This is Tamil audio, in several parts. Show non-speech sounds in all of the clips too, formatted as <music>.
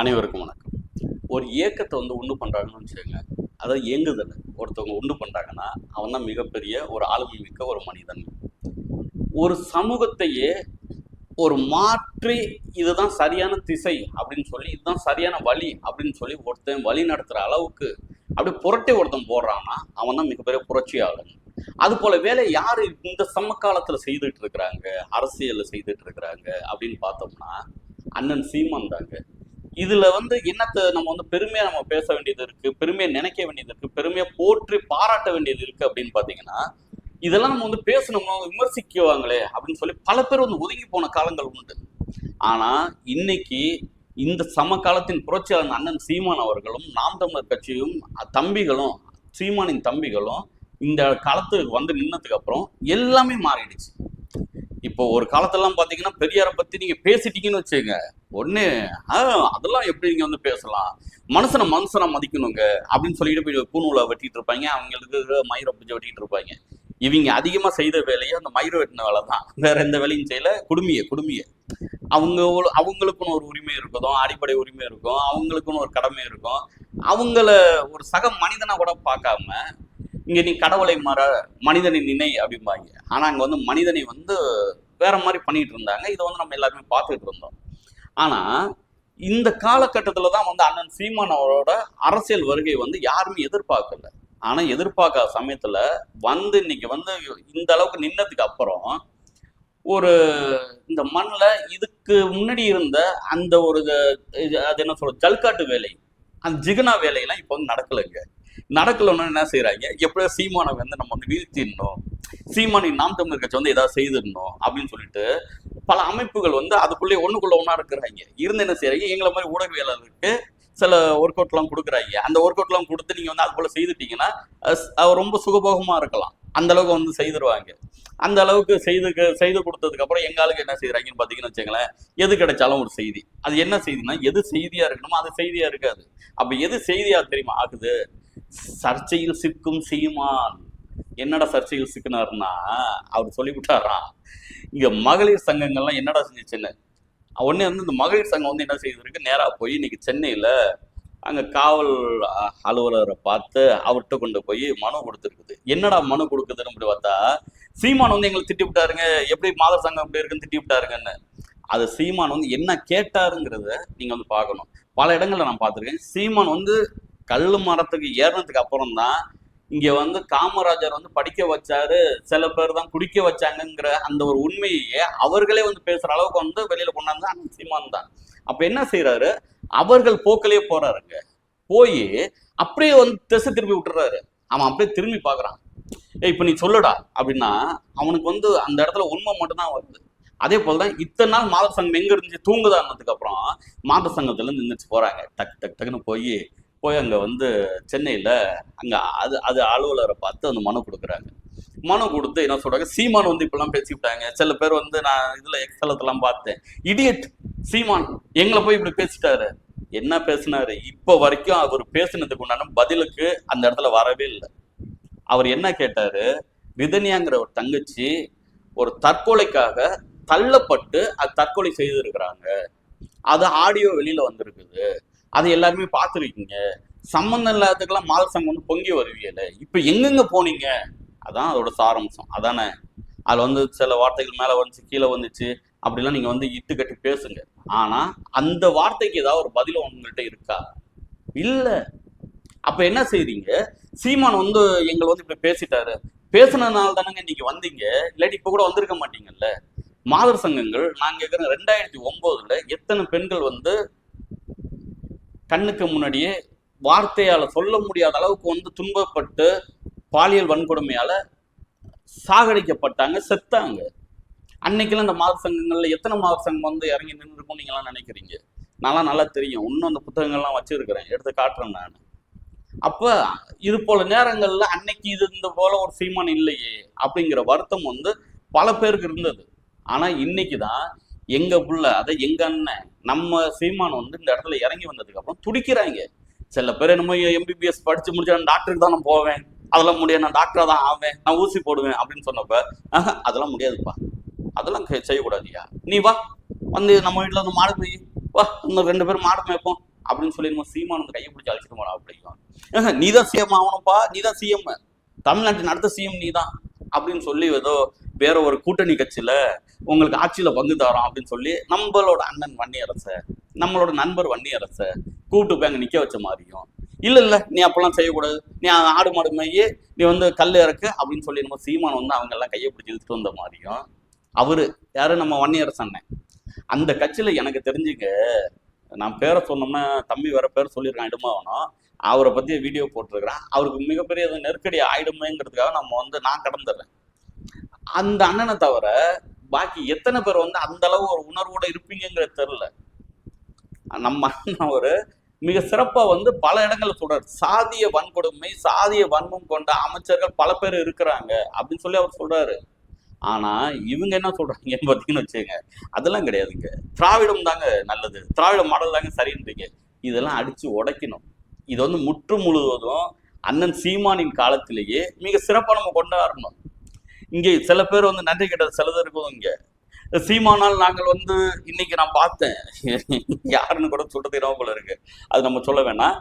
அனைவருக்கும் வணக்கம். ஒரு இயக்கத்தை வந்து ஒன்று பண்ணுறாங்கன்னு வச்சுக்கோங்க. அதாவது இயங்குதல். ஒருத்தவங்க ஒன்று பண்ணுறாங்கன்னா அவன் தான் மிகப்பெரிய ஒரு ஆளுமை மிக்க ஒரு மனிதன். ஒரு சமூகத்தையே ஒரு மாற்றி இதுதான் சரியான திசை அப்படின்னு சொல்லி இதுதான் சரியான வழி அப்படின்னு சொல்லி ஒருத்தன் வழி நடத்துகிற அளவுக்கு அப்படி புரட்டி ஒருத்தன் போடுறான்னா அவன் தான் மிகப்பெரிய புரட்சியாளன். அது போல வேலை யார் இந்த சமகாலத்துல செய்துட்டு இருக்கிறாங்க? அரசியல்ல செய்துட்டு இருக்கிறாங்க அப்படின்னு பார்த்தோம்னா அண்ணன் சீமான் தாங்க. இதுல வந்து என்னத்தை நம்ம வந்து பெருமையா நம்ம பேச வேண்டியது இருக்கு பெருமையை நினைக்க வேண்டியது இருக்கு பெருமையா போற்றி பாராட்ட வேண்டியது இருக்கு அப்படின்னு பாத்தீங்கன்னா இதெல்லாம் நம்ம வந்து பேசணும்னா விமர்சிக்குவாங்களே அப்படின்னு சொல்லி பல பேர் வந்து ஒதுங்கி போன காலங்கள் உண்டு. ஆனா இன்னைக்கு இந்த சமகாலத்தின் புரட்சியாளர் அண்ணன் சீமான் அவர்களும் நாம் தமிழர் கட்சியும் தம்பிகளும் சீமானின் தம்பிகளும் இந்த காலத்துக்கு வந்து நின்னதுக்கு அப்புறம் எல்லாமே மாறிடுச்சு. இப்போ ஒரு காலத்தெல்லாம் பாத்தீங்கன்னா பெரியாரை பத்தி நீங்க பேசிட்டீங்கன்னு வச்சுங்க ஒண்ணு அதெல்லாம் எப்படி நீங்க வந்து பேசலாம்? மனுஷனை மனுஷனை மதிக்கணுங்க அப்படின்னு சொல்லிட்டு போய் பூநூலை வெட்டிட்டு இருப்பாங்க. அவங்களுக்கு மயிரை பிடிச்சி வெட்டிட்டு இருப்பாங்க. இவங்க அதிகமா செய்த வேலையை அந்த மயிரை வெட்டின வேலை தான். வேற எந்த வேலையும் செய்யல. குடுமிய குடுமிய. அவங்க அவங்களுக்குன்னு ஒரு உரிமை இருக்கும். அடிப்படை உரிமை இருக்கும். அவங்களுக்குன்னு ஒரு கடமை இருக்கும். அவங்கள ஒரு சக மனிதனா கூட பார்க்காம இங்க நீ கடவுளை மற மனிதனை நினை அப்படிம்பாங்க. ஆனா அங்க வந்து மனிதனை வந்து வேற மாதிரி பண்ணிட்டு இருந்தாங்க. இதை வந்து நம்ம எல்லாருமே பார்த்துட்டு இருந்தோம். ஆனா இந்த காலகட்டத்துல தான் வந்து அண்ணன் சீமான் அவரோட அரசியல் வருகை வந்து யாருமே எதிர்பார்க்கல. ஆனா எதிர்பார்க்காத சமயத்துல வந்து இன்னைக்கு வந்து இந்த அளவுக்கு நின்னதுக்கு அப்புறம் ஒரு இந்த மண்ணில் இதுக்கு முன்னாடி இருந்த அந்த ஒரு இது- அது என்ன சொல்ற ஜல்காட்டு வேலை அந்த ஜிகனா வேலையெல்லாம் இப்போ வந்து நடக்கலைங்க. நடக்கலன்னு என்ன செய்யறாங்க எப்படியோ சீமானை வந்து நம்ம வந்து வீழ்த்திடணும்? சீமானின் நாம் தமிழர் கட்சி வந்து ஏதாவது செய்திடணும் அப்படின்னு சொல்லிட்டு பல அமைப்புகள் வந்து அதுக்குள்ளே ஒண்ணுக்குள்ள ஒன்றா இருக்கிறாங்க. இருந்து என்ன செய்யறாங்க எங்களை மாதிரி ஊடகவியலாளருக்கு சில ஒர்க் அவுட்லாம் கொடுக்குறாங்க. அந்த ஒர்க் அவுட்லாம் கொடுத்து நீங்க வந்து அது போல செய்துட்டீங்கன்னா ரொம்ப சுகபோகமா இருக்கலாம். அந்த அளவுக்கு வந்து செய்திருவாங்க. அந்த அளவுக்கு செய்து செய்து கொடுத்ததுக்கு அப்புறம் எங்க ஆளுக்கு என்ன செய்யறாங்கன்னு பாத்தீங்கன்னு வச்சுங்களேன் எது கிடைச்சாலும் ஒரு செய்தி. அது என்ன செய்தினா எது செய்தியா இருக்கணுமோ அது செய்தியா இருக்காது. அப்ப எது செய்தியா தெரியுமா? ஆகுது சர்ச்சையில் சிக்கும் சீமான். என்னடா சர்ச்சையில் சிக்கினாருன்னா அவர் சொல்லிவிட்டாராம் இங்க மகளிர் சங்கங்கள்லாம் என்னடா செஞ்சுச்சுன்னு. உடனே வந்து இந்த மகளிர் சங்கம் வந்து என்ன செய்திருக்கு? நேரா போய் இன்னைக்கு சென்னையில அங்க காவல் அலுவலரை பார்த்து அவர்கிட்ட கொண்டு போய் மனு கொடுத்துருக்குது. என்னடா மனு கொடுக்குதுன்னு அப்படி பார்த்தா சீமான் வந்து எங்களை திட்டி விட்டாருங்க. எப்படி மாதர் சங்கம் எப்படி இருக்குன்னு திட்டி விட்டாருங்கன்னு. அது சீமான் வந்து என்ன கேட்டாருங்கிறத நீங்க வந்து பார்க்கணும். பல இடங்களில் நான் பார்த்துருக்கேன். சீமான் வந்து கல்லு மரத்துக்கு ஏறினதுக்கு அப்புறம் தான் இங்க வந்து காமராஜர் வந்து படிக்க வச்சாரு. சில பேர் தான் குடிக்க வச்சாங்கங்கிற அந்த ஒரு உண்மையே அவர்களே வந்து பேசுற அளவுக்கு வந்து வெளியில கொண்டாந்து அண்ணன் சீமான் தான். அப்ப என்ன செய்யறாரு அவர்கள் போக்கிலேயே போறாருங்க. போய் அப்படியே வந்து திசை திருப்பி விட்டுறாரு. அவன் அப்படியே திரும்பி பாக்குறான் ஏ இப்ப நீ சொல்லுடா அப்படின்னா அவனுக்கு வந்து அந்த இடத்துல உண்மை மட்டும்தான் வருது. அதே போலதான் இத்தனை நாள் மாத சங்கம் எங்க இருந்துச்சு? தூங்குதான்னதுக்கு அப்புறம் மாத சங்கத்துல இருந்து நின்றுச்சு போறாங்க. டக் டக் டக்குன்னு போய் போய் அங்கே வந்து சென்னையில் அங்கே அது அது அலுவலரை பார்த்து அந்த மனு கொடுக்குறாங்க. மனு கொடுத்து என்ன சொல்றாங்க? சீமான் வந்து இப்பெல்லாம் பேசிவிட்டாங்க சில பேர் வந்து நான் இதில் எக்ஸலத்தெல்லாம் பார்த்தேன். இடியட் சீமான் எங்களை போய் இப்படி பேசிட்டாரு. என்ன பேசினாரு? இப்போ வரைக்கும் அவர் பேசினதுக்கு உண்டான பதிலுக்கு அந்த இடத்துல வரவே இல்லை. அவர் என்ன கேட்டாரு? விதனியாங்கிற ஒரு தங்கச்சி ஒரு தற்கொலைக்காக தள்ளப்பட்டு அது தற்கொலை செய்திருக்கிறாங்க. அது ஆடியோ வெளியில வந்திருக்குது. அது எல்லாருமே பார்த்துருக்கீங்க. சம்மந்தம் இல்லாததுக்கெல்லாம் மாதர் சங்கம் வந்து பொங்கி வருவியல. இப்போ எங்கெங்க போனீங்க? அதான் அதோட சாரம்சம். அதானே? அதில் வந்து சில வார்த்தைகள் மேலே வந்துச்சு கீழே வந்துச்சு. அப்படிலாம் நீங்கள் வந்து இட்டு கட்டி பேசுங்க. ஆனால் அந்த வார்த்தைக்கு ஏதாவது ஒரு பதில் உங்கள்கிட்ட இருக்கா? இல்லை. அப்போ என்ன செய்றீங்க? சீமான் வந்து எங்களை வந்து இப்படி பேசிட்டாரு. பேசுனதுனால தானங்க இன்னைக்கு வந்தீங்க. இல்லாட்டி இப்போ கூட வந்திருக்க மாட்டீங்கல்ல? மாதர் சங்கங்கள் நான் கேட்குறேன் ரெண்டாயிரத்தி ஒம்போதில் எத்தனை பெண்கள் வந்து கண்ணுக்கு முன்னாடியே வார்த்தையால் சொல்ல முடியாத அளவுக்கு வந்து துன்பப்பட்டு பாலியல் வன்கொடுமையால் சாகடிக்கப்பட்டாங்க செத்தாங்க. அன்னைக்கெல்லாம் இந்த மாத சங்கங்களில் எத்தனை மாத சங்கம் வந்து இறங்கி நின்றுருக்கும் நீங்களாம் நினைக்கிறீங்க? நான்லாம் நல்லா தெரியும். இன்னும் அந்த புத்தகங்கள்லாம் வச்சுருக்கிறேன். எடுத்து காட்டுறேன் நான். அப்போ இது போல நேரங்களில் அன்னைக்கு இது இந்த போல ஒரு சீமான் இல்லையே அப்படிங்கிற வருத்தம் வந்து பல பேருக்கு இருந்தது. ஆனால் இன்னைக்கு தான் எங்க புள்ள அதை எங்க அண்ணன் நம்ம சீமான் வந்து இந்த இடத்துல இறங்கி வந்ததுக்கு அப்புறம் துடிக்கிறாங்க. சில பேர் என்னமோ எம்பிபிஎஸ் படிச்சு முடிச்சா டாக்டருக்கு தான் நான் போவேன். அதெல்லாம் முடியாது நான் டாக்டரா தான் ஆவேன் நான் ஊசி போடுவேன் அப்படின்னு சொன்னப்ப அதெல்லாம் முடியாதுப்பா. அதெல்லாம் செய்யக்கூடாதுயா நீ வா வந்து நம்ம வீட்டுல வந்து மாடு போய் வா இன்னும் ரெண்டு பேரும் மாடு மேய்ப்போம். அப்படின்னு சொல்லி நம்ம சீமான் வந்து கையை பிடிச்சி அழைச்சிட்டு போனா அப்படிங்கும் நீ தான் சிஎம் ஆகணும்ப்பா நீ தான் சிஎம் தமிழ்நாட்டின் அடுத்த சிஎம் நீ தான் அப்படின்னு சொல்லி ஏதோ வேற ஒரு கூட்டணி கட்சியில உங்களுக்கு ஆட்சியில பங்கு தரோம் அப்படின்னு சொல்லி நம்மளோட அண்ணன் வன்னியரசை நம்மளோட நண்பர் வன்னியரசை கூப்பிட்டு போய் அங்கே நிக்க வச்ச மாதிரியும் இல்ல இல்ல நீ அப்பெல்லாம் செய்யக்கூடாது. நீ ஆடு மாடு மேயி நீ வந்து கல் இறக்கு அப்படின்னு சொல்லி நம்ம சீமான் வந்து அவங்க எல்லாம் கையை பிடிச்சி இழுத்துட்டு வந்த மாதிரியும் அவரு யாரு? நம்ம வன்னியரசு அண்ணன். அந்த கட்சியில எனக்கு தெரிஞ்சுக்க நான் பேரை சொன்னோம்னா தம்பி வேற பேர் சொல்லியிருக்கான் இடுமாவனம். அவரை பத்தி வீடியோ போட்டிருக்கிறேன். அவருக்கு மிகப்பெரிய நெருக்கடி ஆயிடுமேங்கிறதுக்காக நம்ம வந்து நான் கடந்துடுறேன். அந்த அண்ணனை தவிர பாக்கி எத்தனை பேர் வந்து அந்த அளவு ஒரு உணர்வோட இருப்பீங்கிறது தெரியல. நம்ம அண்ணன் ஒரு மிக சிறப்பாக வந்து பல இடங்களில் சொல்றாரு. சாதிய வன்கொடுமை சாதிய வன்மம் கொண்ட அமைச்சர்கள் பல பேர் இருக்கிறாங்க அப்படின்னு சொல்லி அவர் சொல்றாரு. ஆனா இவங்க என்ன சொல்றாங்கன்னு <laughs> பார்த்தீங்கன்னு வச்சுங்க அதெல்லாம் கிடையாதுங்க. திராவிடம் தாங்க நல்லது. திராவிட மாடல் தாங்க சரின்றீங்க. இதெல்லாம் அடிச்சு உடைக்கணும். இது வந்து முற்று முழுவதும் அண்ணன் சீமானின் காலத்திலேயே மிக சிறப்பாக நம்ம கொண்டாடணும். இங்கே சில பேர் வந்து நன்றி கேட்டது சிலது இருக்கும் இங்க. சீமானால் நாங்கள் வந்து இன்னைக்கு நான் பார்த்தேன். யாருன்னு கூட சொல்றது இரவு போல இருக்கு. அது நம்ம சொல்ல வேணாம்.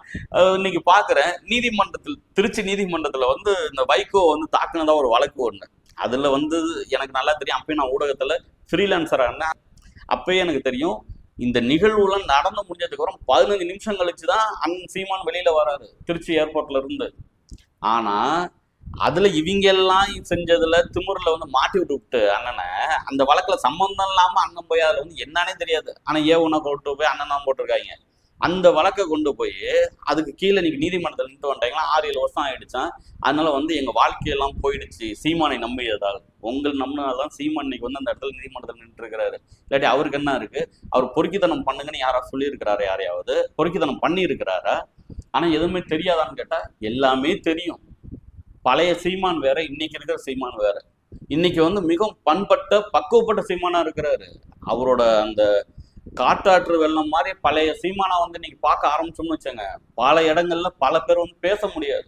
இன்னைக்கு பாக்குறேன் நீதிமன்றத்தில் திருச்சி நீதிமன்றத்துல வந்து இந்த வைகோ வந்து தாக்குனதா ஒரு வழக்கு ஒண்ணு. அதுல வந்து எனக்கு நல்லா தெரியும். அப்பயும் நான் ஊடகத்துல ஃப்ரீலான்சரா இருந்தேன். அப்பயே எனக்கு தெரியும் இந்த நிகழ்வுலாம் நடந்து முடிஞ்சதுக்கு அப்புறம் பதினஞ்சு நிமிஷம் கழிச்சு தான் அன் சீமான் வெளியில வராரு. திருச்சி ஏர்போர்ட்ல இருந்து. ஆனா அதுல இவங்க எல்லாம் செஞ்சதுல திமுறில் வந்து மாட்டி விட்டு விட்டு அண்ணனை அந்த வழக்குல சம்பந்தம் இல்லாம அண்ணன் போய் அதுல வந்து என்னன்னே தெரியாது. ஆனா ஏ ஒன்னா கொண்டு போய் அண்ணன் போட்டிருக்காங்க. அந்த வழக்கை கொண்டு போய் அதுக்கு கீழே நீங்க நீதிமன்றத்தில் நின்று வந்துட்டீங்களா ஆறு ஏழு வருஷம் ஆயிடுச்சான் அதனால வந்து எங்க வாழ்க்கையெல்லாம் போயிடுச்சு. சீமானை நம்பியதால். உங்கள் நம்பினால்தான் சீமான் இன்னைக்கு வந்து அந்த இடத்துல நீதிமன்றத்தில் நின்று இருக்கிறாரு இல்லாட்டி அவருக்கு என்ன இருக்கு? அவர் பொறுக்கித்தனம் பண்ணுங்கன்னு யாரா சொல்லியிருக்கிறாரு யாரையாவது. பொறுக்கித்தனம் பண்ணி இருக்கிறாரா ஆனா எதுவுமே தெரியாதான்னு கேட்டா எல்லாமே தெரியும். பழைய சீமான் வேற இன்னைக்கு இருக்கிற சீமான் வேற. இன்னைக்கு வந்து மிகவும் பண்பட்ட பக்குவப்பட்ட சீமானா இருக்கிறாரு. அவரோட அந்த காற்றாற்று வெள்ளம் மாதிரி பழைய சீமானா வந்து இன்னைக்கு பார்க்க ஆரம்பிச்சோம்னு வச்சோங்க பல இடங்கள்ல பல பேர் வந்து பேச முடியாது.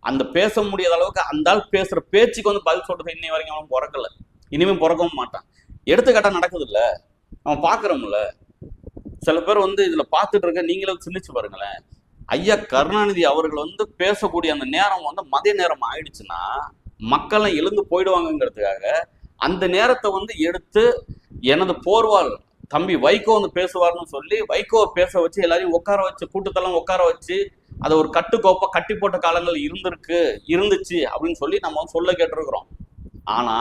அந்த பேச முடியாத அளவுக்கு அந்த ஆள் பேசுற பேச்சுக்கு வந்து பதில் சொல்றது இன்னை வரைக்கும் அவன் பிறக்கல. இனிமே பிறக்கவும் மாட்டான். எடுத்துக்காட்டா நடக்குது இல்ல அவன் பாக்குறோம்ல சில பேர் வந்து இதுல பார்த்துட்டு இருக்க நீங்களும் சிந்திச்சு பாருங்களேன். ஐயா கருணாநிதி அவர்கள் வந்து பேசக்கூடிய அந்த நேரம் வந்து மதிய நேரம் ஆயிடுச்சுன்னா மக்கள்லாம் எழுந்து போயிடுவாங்கங்கிறதுக்காக அந்த நேரத்தை வந்து எடுத்து எனது போர்வால் தம்பி வைகோ வந்து பேசுவார்னு சொல்லி வைகோவை பேச வச்சு எல்லாரையும் உட்கார வச்சு கூட்டத்தெல்லாம் உட்கார வச்சு அதை ஒரு கட்டுக்கோப்பா கட்டி போட்ட காலங்கள் இருந்திருக்கு இருந்துச்சு அப்படின்னு சொல்லி நம்ம வந்து சொல்ல கேட்டிருக்கிறோம். ஆனா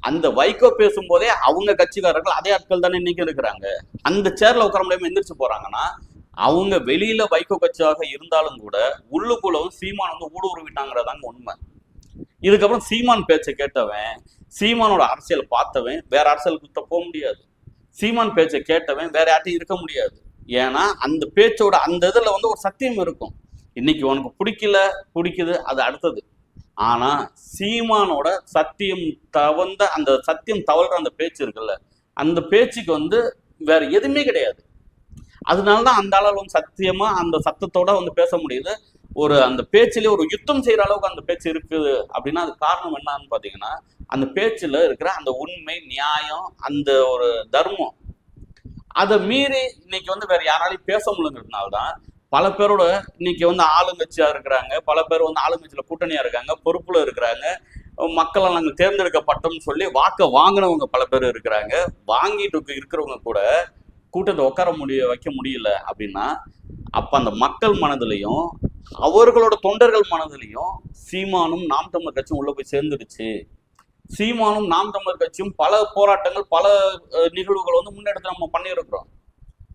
அந்த வைகோ பேசும்போதே அவங்க கட்சிக்காரர்கள் அதே ஆட்கள் தானே இன்னைக்கு இருக்கிறாங்க. அந்த சேர்ல உட்கார முடியாம எந்திரிச்சு போறாங்கன்னா அவங்க வெளியில வைகோ கட்சியாக இருந்தாலும் கூட உள்ளுக்குள்ளவும் சீமான் வந்து ஊடுருவிட்டாங்கிறதாங்க உண்மை. இதுக்கப்புறம் சீமான் பேச்சை கேட்டவன் சீமானோட அரசியல் பார்த்தவன் வேற அரசியல் குத்த போக முடியாது. சீமான் பேச்சை கேட்டவன் வேற யார்ட்டையும் இருக்க முடியாது. ஏன்னா அந்த பேச்சோட அந்த இதில் வந்து ஒரு சத்தியம் இருக்கும். இன்னைக்கு உனக்கு பிடிக்கல பிடிக்குது அது அடுத்தது. ஆனா சீமானோட சத்தியம் தவந்த அந்த சத்தியம் தவழ்ற அந்த பேச்சு இருக்குல்ல அந்த பேச்சுக்கு வந்து வேற எதுவுமே கிடையாது. அதனாலதான் அந்த அளவு வந்து சத்தியமா அந்த சத்தத்தோட வந்து பேச முடியுது. ஒரு அந்த பேச்சிலே ஒரு யுத்தம் செய்யற அளவுக்கு அந்த பேச்சு இருக்குது அப்படின்னா அது காரணம் என்னன்னு பாத்தீங்கன்னா அந்த பேச்சுல இருக்கிற அந்த உண்மை நியாயம் அந்த ஒரு தர்மம் அதை மீறி இன்னைக்கு வந்து வேற யாராலையும் பேச முடியுங்கிறதுனால தான் பல பேரோட இன்னைக்கு வந்து ஆளுங்கட்சியா இருக்கிறாங்க பல பேர் வந்து ஆளுங்கட்சியில கூட்டணியா இருக்காங்க பொறுப்புல இருக்கிறாங்க மக்களை நாங்கள் தேர்ந்தெடுக்கப்பட்டோம்னு சொல்லி வாக்கை வாங்கினவங்க பல பேர் இருக்கிறாங்க வாங்கிட்டு இருக்கிறவங்க கூட கூட்டத்தை உட்கார முடிய வைக்க முடியல அப்படின்னா அப்ப அந்த மக்கள் மனதிலையும் அவர்களோட தொண்டர்கள் மனதிலையும் சீமானும் நாம் தமிழர் கட்சியும் உள்ள போய் சேர்ந்துடுச்சு. சீமானும் நாம் தமிழர் கட்சியும் பல போராட்டங்கள் பல நிகழ்வுகள் வந்து முன்னெடுத்து நம்ம பண்ணியிருக்கிறோம்.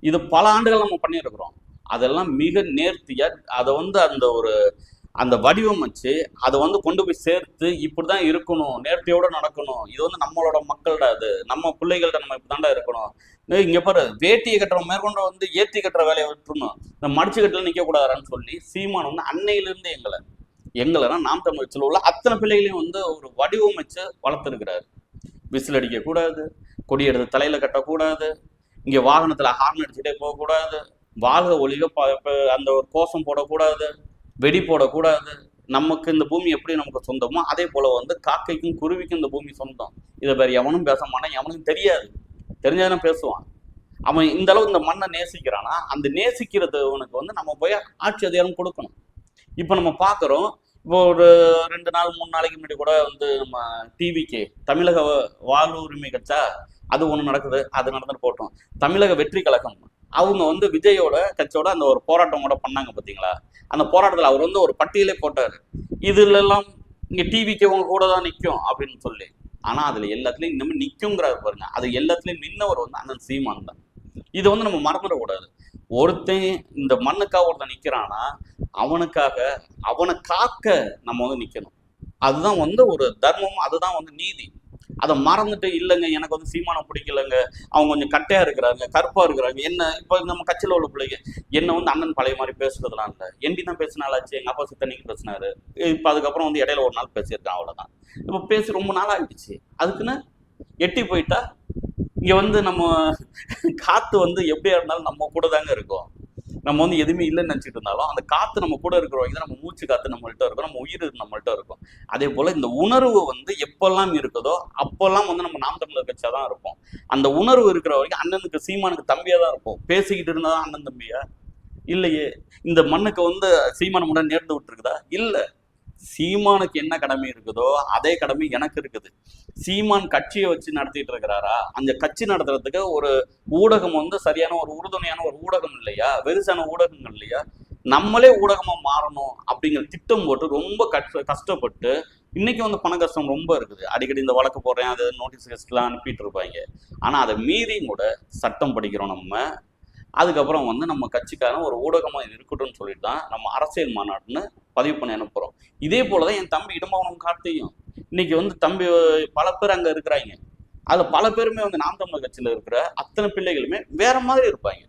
இது பல ஆண்டுகள் நம்ம பண்ணியிருக்கிறோம். அதெல்லாம் மிக நேர்த்தியா அதை வந்து அந்த ஒரு அந்த வடிவம் வச்சு அதை வந்து கொண்டு போய் சேர்த்து இப்படிதான் இருக்கணும் நேர்த்தியோட நடக்கணும். இது வந்து நம்மளோட மக்கள்ட அது. நம்ம பிள்ளைகள்கிட்ட நம்ம இப்படிதான்டா இருக்கணும். இங்கே இங்க பாரு வேட்டியை கட்டுற மேற்கொண்டு வந்து ஏத்தி கட்டுற வேலையை விட்டுருணும் இந்த மடிச்சு கட்டில நிக்க கூடாதுன்னு சொல்லி சீமான் வந்து அன்னையிலிருந்து எங்களை எங்களைனா நாம் தமிழ் உள்ள அத்தனை பிள்ளைகளையும் வந்து ஒரு வடிவமைச்சு வளர்த்துருக்கிறாரு. விசில் அடிக்க கூடாது கொடி எடுத்து தலையில கட்டக்கூடாது இங்க வாகனத்துல ஹார்ன் அடிச்சுட்டே போகக்கூடாது வாழ்க ஒளிக ப- அந்த ஒரு கோஷம் போடக்கூடாது. வெடி போடக்கூடாது. நமக்கு இந்த பூமி எப்படி நமக்கு சொந்தமோ அதே போல வந்து காக்கைக்கும் குருவிக்கும் இந்த பூமி சொந்தம். இதை வேறு எவனும் பேச மாட்டான் எவனுக்கும் தெரியாது. தெரிஞ்சதுனா பேசுவான். அவன் இந்த அளவு இந்த மண்ணை நேசிக்கிறானா அந்த நேசிக்கிறதுவனுக்கு வந்து நம்ம போய் ஆட்சி அதிகாரம் கொடுக்கணும். இப்போ நம்ம பார்க்குறோம் இப்போ ஒரு ரெண்டு நாள் மூணு நாளைக்கு முன்னாடி கூட வந்து நம்ம டிவிக்கு தமிழக வாழ்வு உரிமை கட்சா அது ஒன்று நடக்குது அது நடந்துட்டு போட்டோம் தமிழக வெற்றி கழகம் அவங்க வந்து விஜயோட கட்சியோட அந்த ஒரு போராட்டம் கூட பண்ணாங்க பார்த்தீங்களா அந்த போராட்டத்தில் அவர் வந்து ஒரு பட்டியலே போட்டார். இதுலெல்லாம் இங்கே டிவிக்கு அவங்க கூட தான் நிற்கும் அப்படின்னு சொல்லி. ஆனால் அதில் எல்லாத்துலேயும் இன்னமும் நிற்குங்கிறாரு பாருங்க. அது எல்லாத்துலேயும் நின்னவர் வந்து அண்ணன் சீமான் தான். இதை வந்து நம்ம மறந்துடக்கூடாது ஒருத்தன் இந்த மண்ணுக்காக ஒருத்தன் நிற்கிறான்னா அவனுக்காக அவனை காக்க நம்ம வந்து நிற்கணும் அதுதான் வந்து ஒரு தர்மம் அதுதான் வந்து நீதி. அதை மறந்துட்டு இல்லைங்க எனக்கு வந்து சீமானம் பிடிக்கலங்க. அவங்க கொஞ்சம் கட்டையா இருக்கிறாங்க கருப்பா இருக்கிறாங்க. என்ன இப்போ நம்ம கட்சியில் உள்ள பிள்ளைங்க என்ன வந்து அண்ணன் பழைய மாதிரி பேசுறதுலாம் இல்லை. எண்டி தான் பேசினாலாச்சு எங்க அப்பா சித்தனிக்கு பேசினாரு. இப்போ அதுக்கப்புறம் வந்து இடையில ஒரு நாள் பேசியிருக்கேன் அவ்வளோதான் இப்போ பேசி ரொம்ப நாள் ஆயிடுச்சு அதுக்குன்னு எட்டி போயிட்டா இங்க வந்து நம்ம காத்து வந்து எப்படியா இருந்தாலும் நம்ம கூட தாங்க இருக்கும். நம்ம வந்து எதுவுமே இல்லைன்னு நினச்சிட்டு இருந்தாலும் அந்த காற்று நம்ம கூட இருக்கிறவங்க நம்ம மூச்சு காற்று நம்மள்கிட்ட இருக்கும் நம்ம உயிர் நம்மள்கிட்ட இருக்கும். அதே போல் இந்த உணர்வு வந்து எப்பெல்லாம் இருக்குதோ அப்போல்லாம் வந்து நம்ம நாம் தமிழர் கட்சியாக தான் இருப்போம். அந்த உணர்வு இருக்கிற வரைக்கும் அண்ணனுக்கு சீமானுக்கு தம்பியாக தான் இருப்போம். பேசிக்கிட்டு இருந்தால் தான் அண்ணன் தம்பியா? இல்லையே. இந்த மண்ணுக்கு வந்து சீமானம் முன்னாடி நேர்ந்து விட்டுருக்குதா? இல்லை. சீமானுக்கு என்ன கடமை இருக்குதோ அதே கடமை எனக்கு இருக்குது. சீமான் கட்சியை வச்சு நடத்திட்டு இருக்கிறாரா? அந்த கட்சி நடத்துறதுக்கு ஒரு ஊடகம் வந்து சரியான ஒரு உறுதுணையான ஒரு ஊடகம் இல்லையா? வெறுசான ஊடகங்கள் இல்லையா? நம்மளே ஊடகமா மாறணும் அப்படிங்கிற திட்டம் போட்டு ரொம்ப கஷ்ட கஷ்டப்பட்டு இன்னைக்கு வந்து பண கஷ்டம் ரொம்ப இருக்குது. அடிக்கடி இந்த வழக்கு போடுறேன் அது நோட்டீஸ் கெஸ்ட்லாம் அனுப்பிட்டு இருப்பாங்க. ஆனா அதை மீறியும் கூட சட்டம் படிக்கிறோம் நம்ம. அதுக்கப்புறம் வந்து நம்ம கட்சிக்காரன் ஒரு ஊடகமாக இருக்கட்டும்னு சொல்லிட்டு தான் நம்ம அரசியல் மாநாடுன்னு பதிவு பண்ணி அனுப்புகிறோம் இதே போலதான் என் தம்பி இடம்பவனம் கார்த்தியும். இன்னைக்கு வந்து தம்பி பல பேர் அங்கே இருக்கிறாங்க. அதில் பல பேருமே வந்து நாம் தமிழர் கட்சியில் இருக்கிற அத்தனை பிள்ளைகளுமே வேற மாதிரி இருப்பாங்க.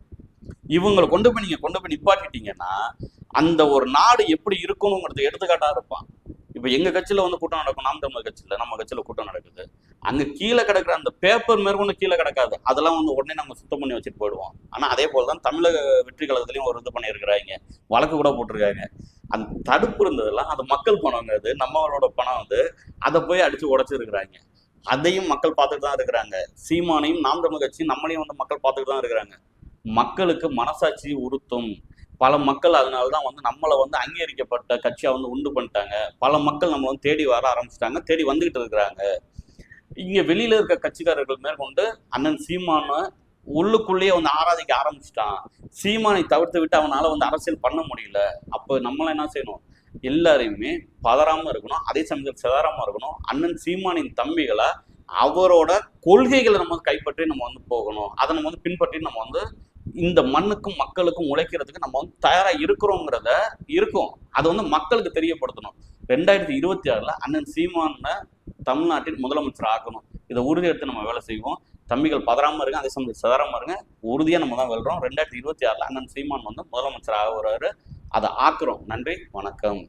இவங்களை கொண்டு போய் நீங்கள் கொண்டு போய் நிப்பாட்டிட்டீங்கன்னா அந்த ஒரு நாடு எப்படி இருக்கணுங்கிறது எடுத்துக்காட்டாக இருப்பான். இப்போ எங்கள் கட்சியில் வந்து கூட்டம் நடக்கும் நாம் தமிழர் கட்சியில் நம்ம கட்சியில் கூட்டம் நடக்குது. அங்க கீழே கிடக்குற அந்த பேப்பர் மேற்கொண்டு கீழே கிடக்காது. அதெல்லாம் வந்து உடனே நம்ம சுத்தம் பண்ணி வச்சுட்டு போயிடுவோம். ஆனா அதே போலதான் தமிழக வெற்றி கழகத்திலயும் ஒரு இது பண்ணியிருக்கிறாங்க. வழக்கு கூட போட்டிருக்காங்க. அந்த தடுப்பு இருந்ததெல்லாம் அது மக்கள் பணங்கிறது நம்மளோட பணம் வந்து அதை போய் அடிச்சு உடைச்சிருக்கிறாங்க. அதையும் மக்கள் பார்த்துட்டு தான் இருக்கிறாங்க. சீமானையும் நாம் தமிழ் கட்சியும் நம்மளையும் வந்து மக்கள் பார்த்துட்டு தான் இருக்கிறாங்க. மக்களுக்கு மனசாட்சி உறுத்தும். பல மக்கள் அதனால தான் வந்து நம்மளை வந்து அங்கீகரிக்கப்பட்ட கட்சியா வந்து உண்டு பண்ணிட்டாங்க. பல மக்கள் நம்மளை வந்து தேடி வர ஆரம்பிச்சிட்டாங்க. தேடி வந்துகிட்டு இருக்கிறாங்க. இங்க வெளியில இருக்க கட்சிக்காரர்கள் மேற்கொண்டு அண்ணன் சீமான உள்ளுக்குள்ளேயே வந்து ஆராதிக்க ஆரம்பிச்சிட்டான். சீமானை தவிர்த்து விட்டு அவனால வந்து அரசியல் பண்ண முடியல. அப்ப நம்மளாம் என்ன செய்யணும்? எல்லாரையுமே பதறாம இருக்கணும். அதே சமயத்தில் சிதறாம இருக்கணும். அண்ணன் சீமானின் தம்பிகளை அவரோட கொள்கைகளை நம்ம கைப்பற்றி நம்ம வந்து போகணும். அதை நம்ம வந்து பின்பற்றி நம்ம வந்து இந்த மண்ணுக்கும் மக்களுக்கும் உழைக்கிறதுக்கு நம்ம வந்து தயாரா இருக்கிறோங்கிறத இருக்கும். அதை வந்து மக்களுக்கு தெரியப்படுத்தணும். ரெண்டாயிரத்தி இருபத்தி ஆறுல அண்ணன் சீமான தமிழ்நாட்டின் முதலமைச்சர் ஆக்கணும் இதை உறுதி எடுத்து நம்ம வேலை செய்வோம். தம்பிகள் பதறாமல் இருங்க அதே சமயம் சதறாமல் இருங்க. உறுதியாக நம்ம தான் வெல்றோம். ரெண்டாயிரத்தி இருபத்தி ஆறில் அண்ணன் சீமான் வந்து முதலமைச்சர் ஆகுறாரு அதை ஆக்குறோம். நன்றி வணக்கம்.